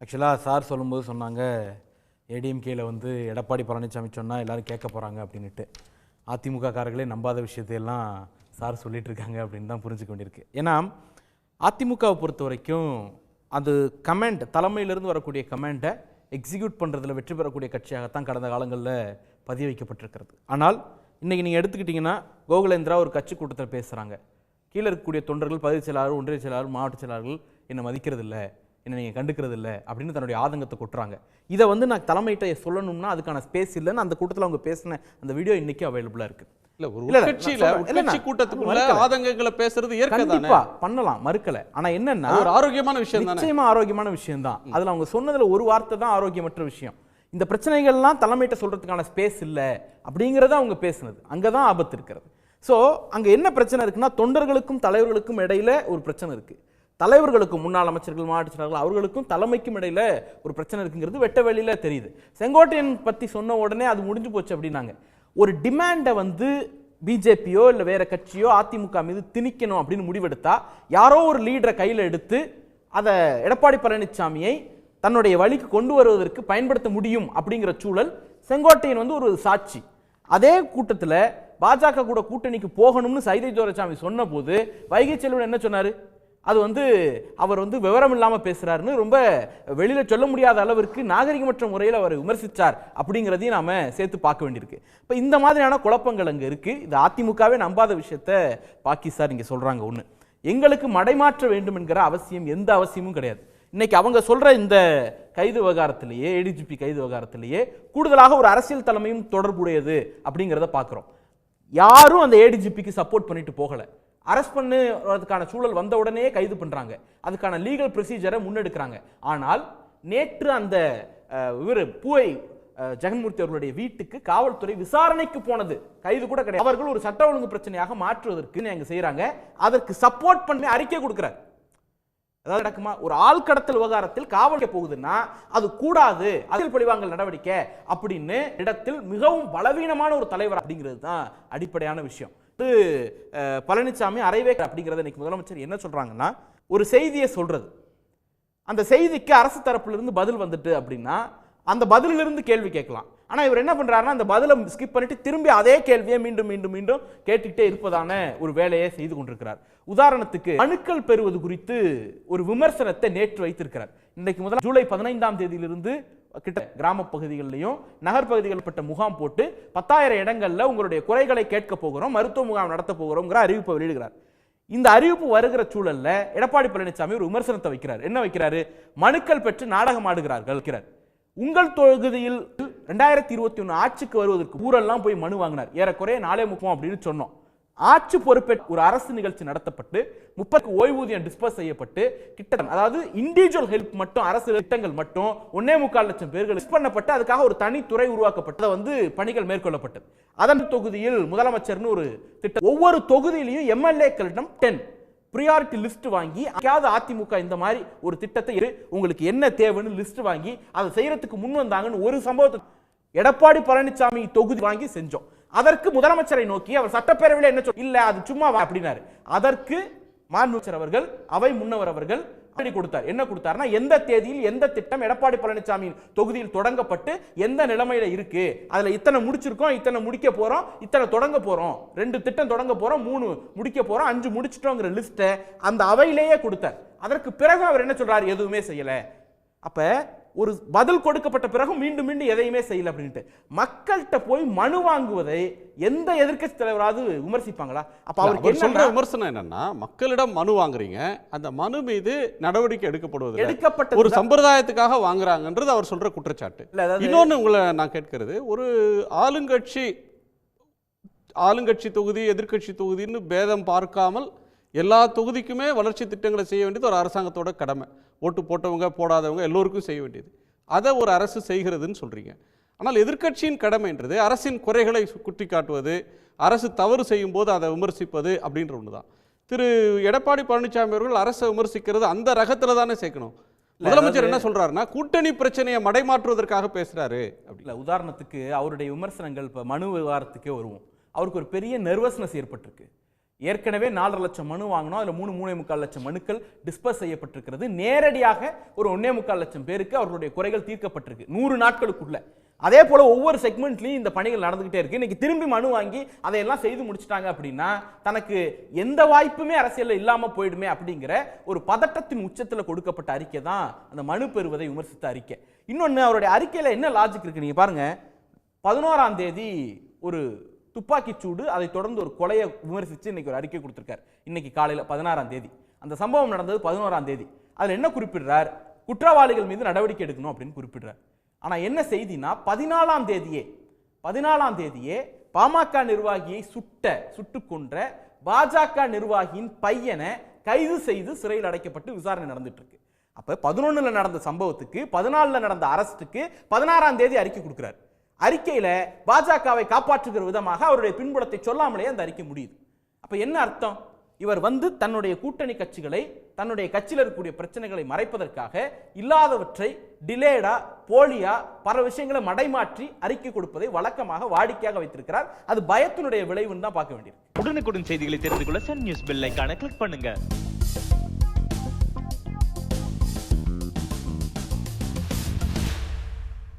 ஆக்சுவலாக சார் சொல்லும்போது சொன்னாங்க ஏடிஎம்கேயில் வந்து எடப்பாடி பழனிசாமி சொன்னால் எல்லோரும் கேட்க போகிறாங்க அப்படின்ட்டு அதிமுக காரர்களே நம்பாத விஷயத்தையெல்லாம் சார் சொல்லிகிட்டு இருக்காங்க அப்படின்னு தான் புரிஞ்சுக்க வேண்டியிருக்கு. ஏன்னா அதிமுகவை பொறுத்த வரைக்கும் அது கமெண்ட் தலைமையிலேருந்து வரக்கூடிய கமெண்ட்டை எக்ஸிக்யூட் பண்ணுறதுல வெற்றி பெறக்கூடிய கட்சியாகத்தான் கடந்த காலங்களில் பதிய வைக்கப்பட்டிருக்கிறது ஆனால் இன்றைக்கி நீங்கள் எடுத்துக்கிட்டிங்கன்னா கோகுலேந்திரா ஒரு கட்சி கூட்டத்தில் பேசுகிறாங்க கீழே இருக்கக்கூடிய தொண்டர்கள் பதவி செயலாளர் ஒன்றிய செயலாளர் மாவட்ட செயலாளர்கள் என்னை மதிக்கிறது இல்லை என்னை நீங்கள் கண்டுக்கிறது இல்லை அப்படின்னு தன்னுடைய ஆதங்கத்தை கொட்டுறாங்க. இதை வந்து நான் தலைமையிட்ட சொல்லணும்னா அதுக்கான ஸ்பேஸ் இல்லைன்னு அந்த கூட்டத்தில் அவங்க பேசின அந்த வீடியோ இன்னைக்கு அவைலபிளாக இருக்குது இல்ல ஒரு நான் கூட்டத்துக்குள்ள. ஆதங்கங்களை பேசுறது கண்டிப்பா பண்ணலாம் மறுக்கல. ஆனா என்னன்னா ஒரு ஆரோக்கியமான விஷயம் நிச்சயமா ஆரோக்கியமான விஷயம் தான் அதுல அவங்க சொன்னதுல ஒரு வார்த்தை தான் ஆரோக்கியமற்ற விஷயம். இந்த பிரச்சனைகள்லாம் தலைமையிட்ட சொல்றதுக்கான ஸ்பேஸ் இல்ல அப்படிங்கறத அவங்க பேசுனது. அங்கதான் ஆபத்து இருக்கிறது. சோ அங்க என்ன பிரச்சனை இருக்குன்னா தொண்டர்களுக்கும் தலைவர்களுக்கும் இடையில ஒரு பிரச்சனை இருக்கு. தலைவர்களுக்கும் முன்னாள் அமைச்சர்கள் மாவட்ட செயலாளர்கள் அவர்களுக்கும் தலைமைக்கும் இடையில ஒரு பிரச்சனை இருக்குங்கிறது வெட்ட வெளியில தெரியுது. செங்கோட்டையன் பத்தி சொன்ன உடனே அது முடிஞ்சு போச்சு அப்படின்னாங்க. ஒரு டிமாண்டை வந்து பிஜேபியோ இல்லை வேற கட்சியோ அதிமுக மீது திணிக்கணும் அப்படின்னு முடிவெடுத்தா யாரோ ஒரு லீடரை கையில் எடுத்து அதை எடப்பாடி பழனிசாமியை தன்னுடைய வழிக்கு கொண்டு வருவதற்கு பயன்படுத்த முடியும் அப்படிங்கிற சூழல் செங்கோட்டையன் வந்து ஒரு சாட்சி. அதே கூட்டத்தில் பாஜக கூட கூட்டணிக்கு போகணும்னு சைதை துரைசாமி சொன்னபோது வைகை செல்வன் என்ன சொன்னார்? அது வந்து அவர் வந்து விவரம் இல்லாமல் பேசுகிறாருன்னு ரொம்ப வெளியில் சொல்ல முடியாத அளவிற்கு நாகரிகமற்ற முறையில் அவர் விமர்சித்தார் அப்படிங்கிறதையும் நாம் சேர்த்து பார்க்க வேண்டியிருக்கு. இப்போ இந்த மாதிரியான குழப்பங்கள் அங்கே இருக்குது இது அதிமுகவே நம்பாத விஷயத்த பாக்கி சார் இங்கே சொல்கிறாங்க ஒன்று எங்களுக்கு மடைமாற்ற வேண்டும் என்கிற அவசியம் எந்த அவசியமும் கிடையாது. இன்னைக்கு அவங்க சொல்கிற இந்த கைது விவகாரத்திலேயே ஏடிஜிபி கைது விவகாரத்திலேயே கூடுதலாக ஒரு அரசியல் தலைமையும் தொடர்புடையது அப்படிங்கிறத பார்க்குறோம் யாரும் அந்த ஏடிஜிபிக்கு சப்போர்ட் பண்ணிட்டு போகலை. அரெஸ்ட் பண்ணுறதுக்கான சூழல் வந்த உடனே கைது பண்ணுறாங்க அதுக்கான லீகல் ப்ரொசீஜரை முன்னெடுக்கிறாங்க. ஆனால் நேற்று அந்த இவர் பூவை ஜெகன்மூர்த்தி அவர்களுடைய வீட்டுக்கு காவல்துறை விசாரணைக்கு போனது. கைது கூட கிடையாது. அவர்கள் ஒரு சட்ட ஒழுங்கு பிரச்சனையாக மாற்றுவதற்கு அங்க செய்கிறாங்க அதற்கு சப்போர்ட் பண்ணி அறிக்கை கொடுக்கிறார். அதாவது நடக்குமா? ஒரு ஆள்கடத்தல் விவகாரத்தில் காவல் போகுதுன்னா அது கூடாது. அதில் பழிவாங்கல் நடவடிக்கை அப்படின்னு இடத்தில் மிகவும் பலவீனமான ஒரு தலைவர் அப்படிங்கிறது தான் அடிப்படையான விஷயம். வந்து பழனிசாமி அறைவே அப்படிங்கிறத இன்னைக்கு முதலமைச்சர் என்ன சொல்கிறாங்கன்னா ஒரு செய்தியை சொல்கிறது அந்த செய்திக்கு அரசு தரப்பிலிருந்து பதில் வந்துட்டு அப்படின்னா அந்த பதிலிலிருந்து கேள்வி கேட்கலாம். ஆனால் இவர் என்ன பண்ணுறாருன்னா அந்த பதிலை ஸ்கிப் பண்ணிட்டு திரும்பி அதே கேள்வியை மீண்டும் மீண்டும் மீண்டும் கேட்டுக்கிட்டே இருப்பதான ஒரு வேலையை செய்து கொண்டிருக்கிறார். உதாரணத்துக்கு மனுக்கள் பெறுவது குறித்து ஒரு விமர்சனத்தை நேற்று வைத்திருக்கிறார். இன்றைக்கு முதல் ஜூலை பதினைந்தாம் தேதியிலிருந்து கிட்ட கிராம பகுதிகளிலையும் நகர்பகுதிகள் பட்ட முகாம் போட்டு பத்தாயிரம் இடங்கள்ல உங்களுடைய குறைகளை கேட்க போகிறோம் மருத்துவ முகாம் நடத்த போகிறோம்ங்கிற அறிவிப்பை வெளியிடுகிறார். இந்த அறிவிப்பு வருகிற சூழல்ல எடப்பாடி பழனிசாமி ஒரு விமர்சனத்தை வைக்கிறார். என்ன வைக்கிறாரு? மனுக்கள் பெற்று நாடகம் ஆடுகிறார்கள் வைக்கிறார் உங்கள் தொகுதியில் ரெண்டாயிரத்தி இருபத்தி ஒன்று ஆட்சிக்கு வருவதற்கு ஊரெல்லாம் போய் மனு வாங்கினார். ஏறக்குறைய நாளே முப்போம் அப்படின்னு சொன்னோம். ஆட்சி பொறுப்பேற்று ஒரு அரசு நிகழ்ச்சி நடத்தப்பட்டு முப்பது ஓய்வூதியம் டிஸ்பஸ் செய்யப்பட்டு கிட்ட அதாவது இண்டிவிஜுவல் ஹெல்ப் மட்டும் அரசு திட்டங்கள் மட்டும் ஒன்னே முக்கால் லட்சம் பேர்கள் பண்ணப்பட்டு அதுக்காக ஒரு தனித்துறை உருவாக்கப்பட்டு வந்து பணிகள் மேற்கொள்ளப்பட்டது. அதன் தொகுதியில் முதலமைச்சர்னு ஒரு திட்டம் ஒவ்வொரு தொகுதியிலையும் எம்எல்ஏக்களிடம் டென் ப்ரியாரிட்டி லிஸ்ட் வாங்கி யாவது அதிமுக இந்த மாதிரி ஒரு திட்டத்தை இரு, உங்களுக்கு என்ன தேவைன்னு லிஸ்ட் வாங்கி அதை செய்யறதுக்கு முன் வந்தாங்கன்னு ஒரு சம்பவத்தை எடப்பாடி பழனிசாமி தொகுதி வாங்கி செஞ்சோம். அதற்கு முதலமைச்சரை நோக்கி அவர் சட்டப்பேரவையில் என்ன சொல் இல்ல அது சும்மா வா அப்படின்னாரு. அதற்கு மாண்புமைச்சர் அவர்கள் அவை முன்னவர் அவர்கள் கொடுத்தார். என்ன கொடுத்தாருன்னா எந்த தேதியில் எந்த திட்டம் எடப்பாடி பழனிசாமி தொகுதியில் தொடங்கப்பட்டு எந்த நிலைமையில இருக்கு அதுல இத்தனை முடிச்சிருக்கோம் இத்தனை முடிக்க போறோம் இத்தனை தொடங்க போறோம் ரெண்டு திட்டம் தொடங்க போறோம் மூணு முடிக்க போறோம் அஞ்சு முடிச்சிட்டோங்கிற லிஸ்ட்டை அந்த அவையிலேயே கொடுத்தார். அதற்கு பிறகு அவர் என்ன சொல்றாரு? எதுவுமே செய்யல. அப்ப ஒரு பதில் கொடுக்கப்பட்ட பிறகு மீண்டும் மீண்டும் எதையுமே செய்யல அப்படின்ட்டு. மக்கள்கிட்ட போய் மனு வாங்குவதை எந்த எதிர்க்கட்சி தலைவராவது விமர்சிப்பாங்களா? அப்ப அவருக்கு அவர் சொல்ற என்ன விமர்சனம் என்னன்னா மக்களிடம் மனு வாங்குறீங்க அந்த மனு மீது நடவடிக்கை எடுக்கப்படுவது எடுக்கப்பட்ட ஒரு சம்பிரதாயத்துக்காக வாங்குறாங்கன்றது அவர் சொல்ற குற்றச்சாட்டு. இன்னொன்னு உங்களை நான் கேட்கிறது ஒரு ஆளுங்கட்சி ஆளுங்கட்சி தொகுதி எதிர்க்கட்சி தொகுதின்னு பேதம் பார்க்காமல் எல்லா தொகுதிக்குமே வளர்ச்சி திட்டங்களை செய்ய வேண்டியது ஒரு அரசாங்கத்தோட கடமை. ஓட்டு போட்டவங்க போடாதவங்க எல்லோருக்கும் செய்ய வேண்டியது. அதை ஒரு அரசு செய்கிறதுன்னு சொல்றீங்க. ஆனால் எதிர்க்கட்சியின் கடமைன்றது அரசின் குறைகளை குட்டி காட்டுவது அரசு தவறு செய்யும் போது அதை விமர்சிப்பது அப்படின்ற ஒன்று தான் திரு. எடப்பாடி பழனிசாமி அவர்கள் அரசை விமர்சிக்கிறது அந்த ரகத்துல தானே சேர்க்கணும். முதலமைச்சர் என்ன சொல்றாருன்னா கூட்டணி பிரச்சனையை மடைமாற்றுவதற்காக பேசுறாரு இல்ல உதாரணத்துக்கு அவருடைய விமர்சனங்கள் இப்போ மனு விவகாரத்துக்கே வருவோம். அவருக்கு ஒரு பெரிய நர்வஸ்னஸ் ஏற்பட்டிருக்கு. ஏற்கனவே நாலரை லட்சம் மனு வாங்கினோம். அதில் மூணு மூணே முக்கால் லட்சம் மனுக்கள் டிஸ்பஸ் செய்யப்பட்டிருக்கிறது. நேரடியாக ஒரு ஒன்னே முக்கால் லட்சம் பேருக்கு அவர்களுடைய குறைகள் தீர்க்கப்பட்டிருக்கு. நூறு நாட்களுக்குள்ள. அதே போல் ஒவ்வொரு செக்மெண்ட்லையும் இந்த பணிகள் நடந்துகிட்டே இருக்கு. இன்னைக்கு திரும்பி மனு வாங்கி அதையெல்லாம் செய்து முடிச்சிட்டாங்க அப்படின்னா தனக்கு எந்த வாய்ப்புமே அரசியலில் இல்லாமல் போயிடுமே அப்படிங்கிற ஒரு பதட்டத்தின் உச்சத்தில் கொடுக்கப்பட்ட அறிக்கை தான் அந்த மனு பெறுவதை விமர்சித்த அறிக்கை. இன்னொன்று அவருடைய அறிக்கையில் என்ன லாஜிக் இருக்கு? நீங்கள் பாருங்க. பதினோராம் தேதி ஒரு துப்பாக்கிச்சூடு அதை தொடர்ந்து ஒரு கொலையை விமர்சித்து இன்னைக்கு ஒரு அறிக்கை கொடுத்துருக்காரு. இன்னைக்கு காலையில் பதினாறாம் தேதி. அந்த சம்பவம் நடந்தது பதினோராம் தேதி. அதில் என்ன குறிப்பிடுறார்? குற்றவாளிகள் மீது நடவடிக்கை எடுக்கணும் அப்படின்னு குறிப்பிடுறார். ஆனால் என்ன செய்தினா பதினாலாம் தேதியே பதினாலாம் தேதியே பாமக நிர்வாகியை சுட்ட சுட்டு கொன்ற பாஜக நிர்வாகியின் பையனை கைது செய்து சிறையில் அடைக்கப்பட்டு விசாரணை நடந்துட்டு இருக்கு. அப்போ பதினொன்றில் நடந்த சம்பவத்துக்கு பதினாலில் நடந்த அரஸ்ட்டுக்கு பதினாறாம் தேதி அறிக்கை கொடுக்குறாரு. அறிக்கையில பாஜகவை காப்பாற்றுகிற விதமாக அவருடைய பின்புலத்தை சொல்லாமலே அந்த அறிக்கை முடியுது. அப்போ என்ன அர்த்தம்? இவர் வந்து தன்னுடைய கூட்டணி கட்சிகளை தன்னுடைய கட்சியில் இருக்கக்கூடிய பிரச்சனைகளை மறைப்பதற்காக இல்லாதவற்றை டிலேடா போலியா பல விஷயங்களை மடைமாற்றி அறிக்கை கொடுப்பதை வழக்கமாக வாடிக்கையாக வைத்திருக்கிறார். அது பயத்தினுடைய விளைவுன்னு தான் பார்க்க வேண்டியது உடனுக்குடன் செய்திகளை தெரிந்து கொள்ள சன் நியூஸ் பெல் கிளிக் பண்ணுங்க.